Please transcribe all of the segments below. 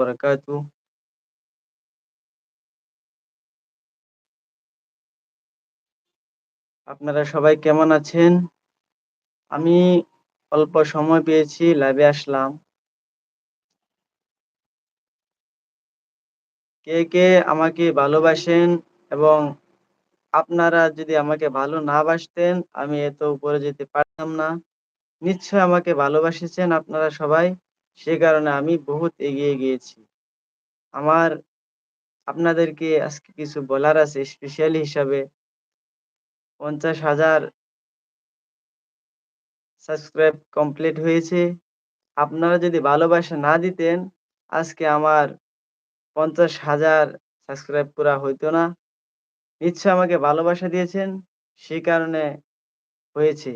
বারাকাতু আপনারা সবাই কেমন আছেন? আমি অল্প সময় পেয়েছি লাইভে আসলাম। কে কে আমাকে ভালোবাসেন এবং আপনারা যদি আমাকে ভালো না বাসতেন, আমি এত উপরে যেতে পারতাম না। নিশ্চয় আমাকে ভালোবাসেছেন আপনারা সবাই। সে কারণে আমি বহুত এগিয়ে গিয়েছি। আমার আপনাদেরকে আজকে কিছু বলার আছে স্পেশালি হিসাবে। পঞ্চাশ হাজার সাবস্ক্রাইব কমপ্লিট হয়েছে। আপনারা যদি ভালোবাসা না দিতেন, আজকে আমার পঞ্চাশ হাজার সাবস্ক্রাইব করা হইতো না। নিশ্চয় আমাকে ভালোবাসা দিয়েছেন সেই কারণে হয়েছে।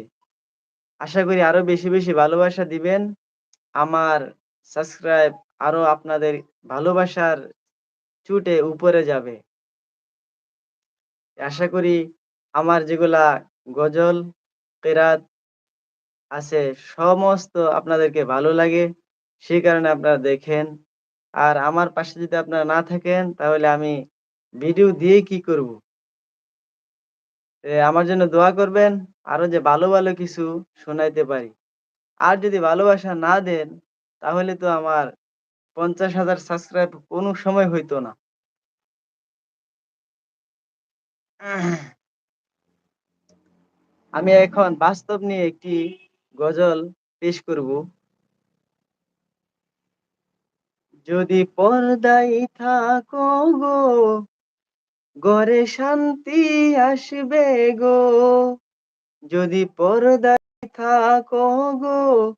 আশা করি আরও বেশি বেশি ভালোবাসা দিবেন। আমার সাবস্ক্রাইব আরও আপনাদের ভালোবাসার চুটে উপরে যাবে। আশা করি আমার যেগুলা গজল, কেরাত আছে, সমস্ত আপনাদেরকে ভালো লাগে, সেই কারণে আপনারা দেখেন। আর আমার পাশে যদি আপনারা না থাকেন, তাহলে আমি ভিডিও দিয়ে কি করব? আমার জন্য দোয়া করবেন, আরও যে ভালো ভালো কিছু শোনাইতে পারি। আর যদি ভালোবাসা না দেন, তাহলে তো আমার পঞ্চাশ হাজার সাবস্ক্রাইব কোনো সময় হইতো না। আমি এখন বাস্তব নিয়ে একটি গজল পেশ করব। যদি পর্দায় থাকো গো, ঘরে শান্তি আসবে গো। যদি পর্দায় থাকো গো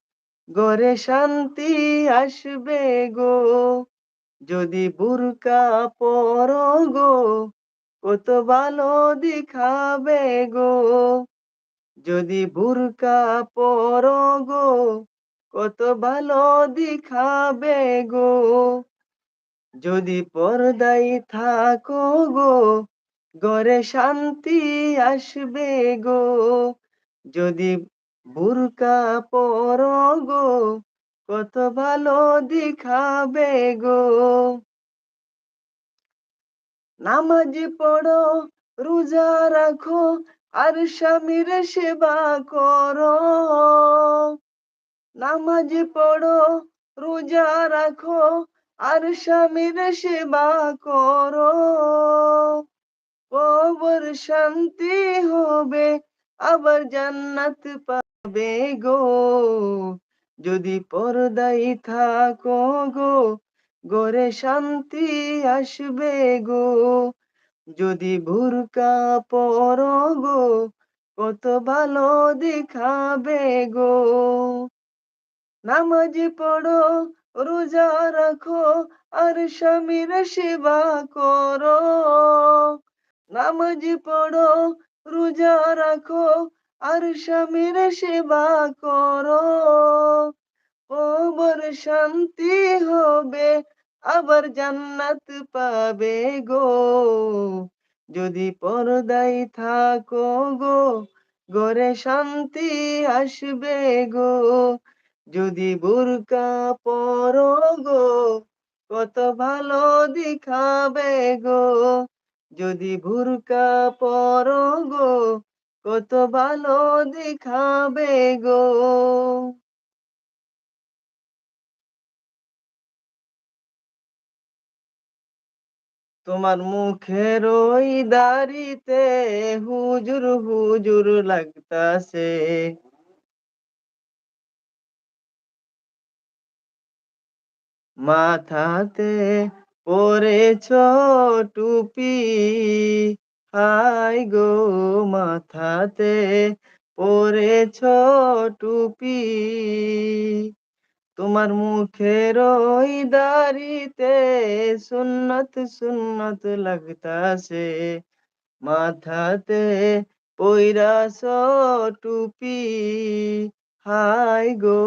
গরে শান্তি আসবে গো। যদি বুরকা পর গো, কত ভালো দেখাবে গো। যদি বুরকা পর গো, কত ভালো দেখাবে গো। যদি পর্দায় থাকো গো, ঘরে শান্তি আসবে গো। যদি বুরকা পর গো, কত ভালো দেখাবে গো। নামাজ পড়ো, রোজা রাখো, আর স্বামীর সেবা করো। নামাজ পড়ো, রোজা রাখো, আর স্বামীর সেবা করো। কবর শান্তি হবে, আবার জান্নাত পাবে গো। যদি পর্দাই থাকো গো গরে শান্তি আসবে গো। যদি ভুরকা পর গো, কত ভালো দেখাবে গো। নামাজ পড়ো, রোজা রাখো, আর স্বামীর সেবা করো। নামাজ পড়ো, রোজা রাখো আর স্বামীর সেবা করো। কবর শান্তি হবে, আবার জান্নাত পাবে গো। যদি পর্দায় থাকো গো গরে শান্তি আসবে গো। যদি বুরকা পর গো, কত ভালো দেখাবে গো। যদি বুরকা পর গো কত ভালো দেখাবে গো। তোমার মুখের ওই দাড়িতে হুজুর হুজুর লাগতাছে। মাথাতে পরেছ টুপি। হাই গো মাথাতে পরেছ টুপি। তোমার মুখের ওই দাড়িতে সুন্নত সুন্নত লাগতাছে। মাথাতে পৈরাস টুপি। হাই গো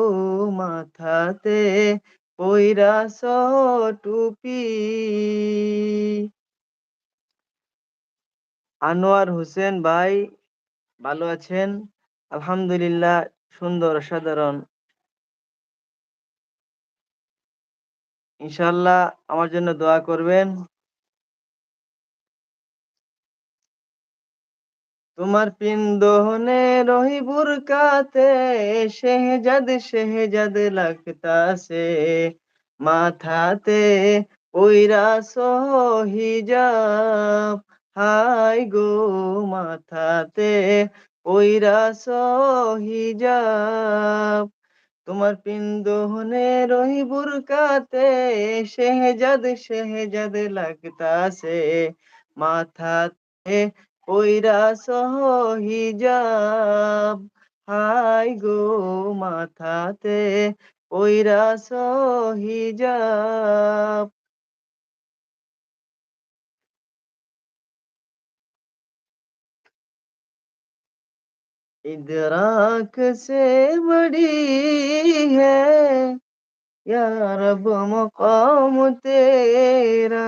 মাথাতে পৈরাস টুপি। আনোয়ার হোসেন ভাই, ভালো আছেন? আলহামদুলিল্লাহ, সুন্দর সাধারণ ইনশাআল্লাহ আমার জন্য দোয়া করবেন। তোমার পিন্দনে রহি বুরকাতে শেহজাদ শেহজাদ লাগতাছে। মাথাতে পইরাছো হিজাব। হাই গো মাথাতে পইরাছো হিজাব তোমার পিন্দনে রহি বুরকাতে, শেহজাদ শেহজাদ লাগতাছে। মাথাতে পইরাছো হিজাব হাই গো মাথাতে পইরাছো হিজাব इदराक से बड़ी है। यार मकाम तेरा।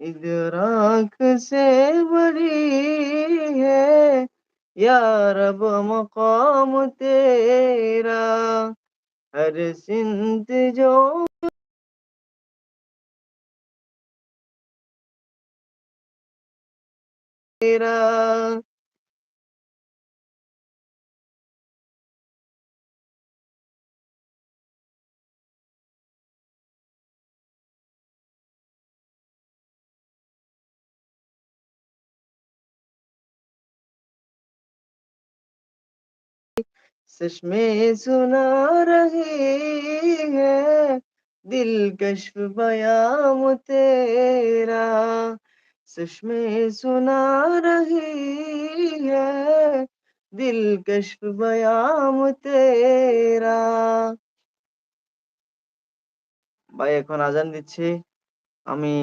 इदराक से बड़ी है। यार मकाम तेरा। हर सिंत जो तेरा। चश्मे सुना रही है दिलकश बयाम तेरा चश्मे सुना रही है दिलकश बयाम तेरा ভাই এখন আজান দিচ্ছে আমি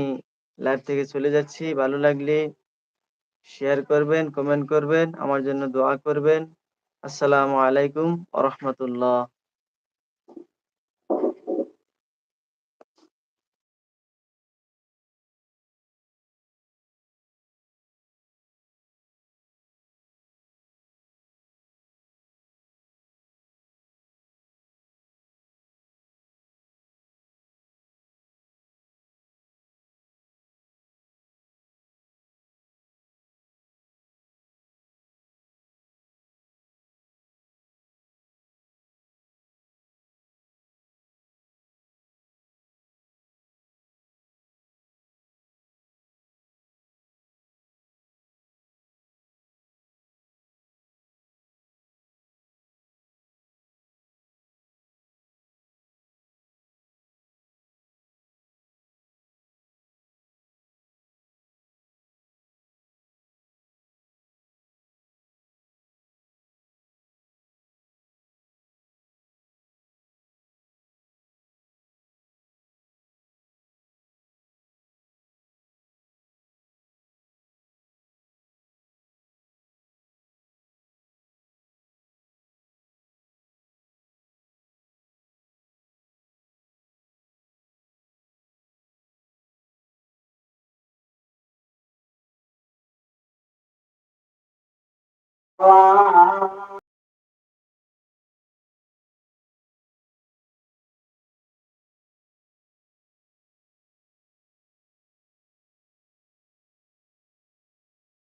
লাইভ থেকে চলে যাচ্ছি ভালো লাগলে শেয়ার করবেন কমেন্ট করবেন আমার জন্য দোয়া করবেন আসসালামু আলাইকুম আ Wow.